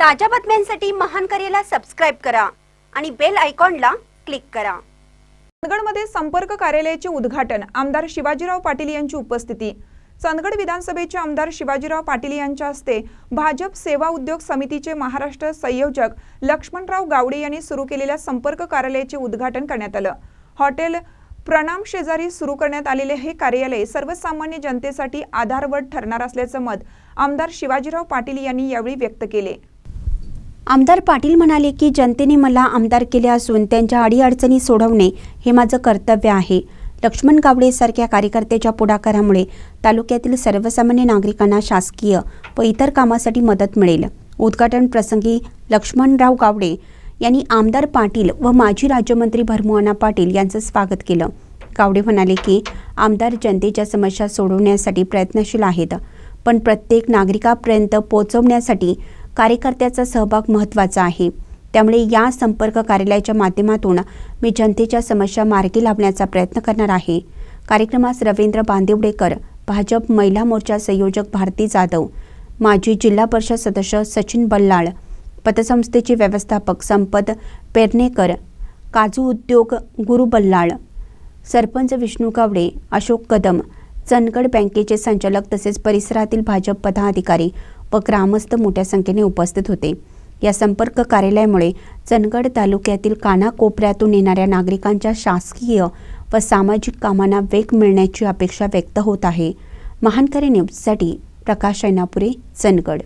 ताज्या बातम्यांसाठी महान करेला सबस्क्राईब करा आणि बेल आयकॉनला क्लिक करा. चंदगडमध्ये संपर्क कार्यालयाचे उद्घाटन आमदार शिवाजीराव पाटील यांची उपस्थिती. चंदगड विधानसभेचे आमदार शिवाजीराव पाटील यांच्या हस्ते भाजप सेवा उद्योग समितीचे महाराष्ट्र संयोजक लक्ष्मणराव गावडे यांनी सुरू केलेल्या संपर्क कार्यालयाचे उद्घाटन करण्यात आलं. हॉटेल प्रणाम शेजारी सुरू करण्यात आलेले हे कार्यालय सर्वसामान्य जनतेसाठी आधारवड ठरणार असल्याचं मत आमदार शिवाजीराव पाटील यांनी यावेळी व्यक्त केले. आमदार पाटील म्हणाले की जनतेने मला आमदार केले असून त्यांच्या अडीअडचणी सोडवणे हे माझं कर्तव्य आहे. लक्ष्मण गावडेसारख्या कार्यकर्त्याच्या पुढाकारामुळे तालुक्यातील सर्वसामान्य नागरिकांना शासकीय व इतर कामासाठी मदत मिळेल. उद्घाटन प्रसंगी लक्ष्मणराव गावडे यांनी आमदार पाटील व माजी राज्यमंत्री भरमुआना पाटील यांचं स्वागत केलं. गावडे म्हणाले की आमदार जनतेच्या समस्या सोडवण्यासाठी प्रयत्नशील आहेत. पण प्रत्येक नागरिकापर्यंत पोहोचवण्यासाठी कार्यकर्त्याचा सहभाग महत्त्वाचा आहे. त्यामुळे या संपर्क कार्यालयाच्या माध्यमातून मी जनतेच्या समस्या मार्गी लावण्याचा प्रयत्न करणार आहे. कार्यक्रमास रवींद्र बांदिवडेकर भाजप महिला मोर्चा संयोजक भारती जाधव माजी जिल्हा परिषद सदस्य सचिन बल्लाळ पतसंस्थेचे व्यवस्थापक संपत पेरणेकर काजू उद्योग गुरु बल्लाळ सरपंच विष्णू गावडे अशोक कदम चंदगड बँकेचे संचालक तसेच परिसरातील भाजप पदाधिकारी व ग्रामस्थ मोठ्या संख्येने उपस्थित होते. या संपर्क कार्यालयामुळे चंदगड तालुक्यातील कानाकोपऱ्यातून येणाऱ्या नागरिकांच्या शासकीय व सामाजिक कामांना वेग मिळण्याची अपेक्षा व्यक्त होत आहे. महानकरी न्यूजसाठी प्रकाश ऐनापुरे चंदगड.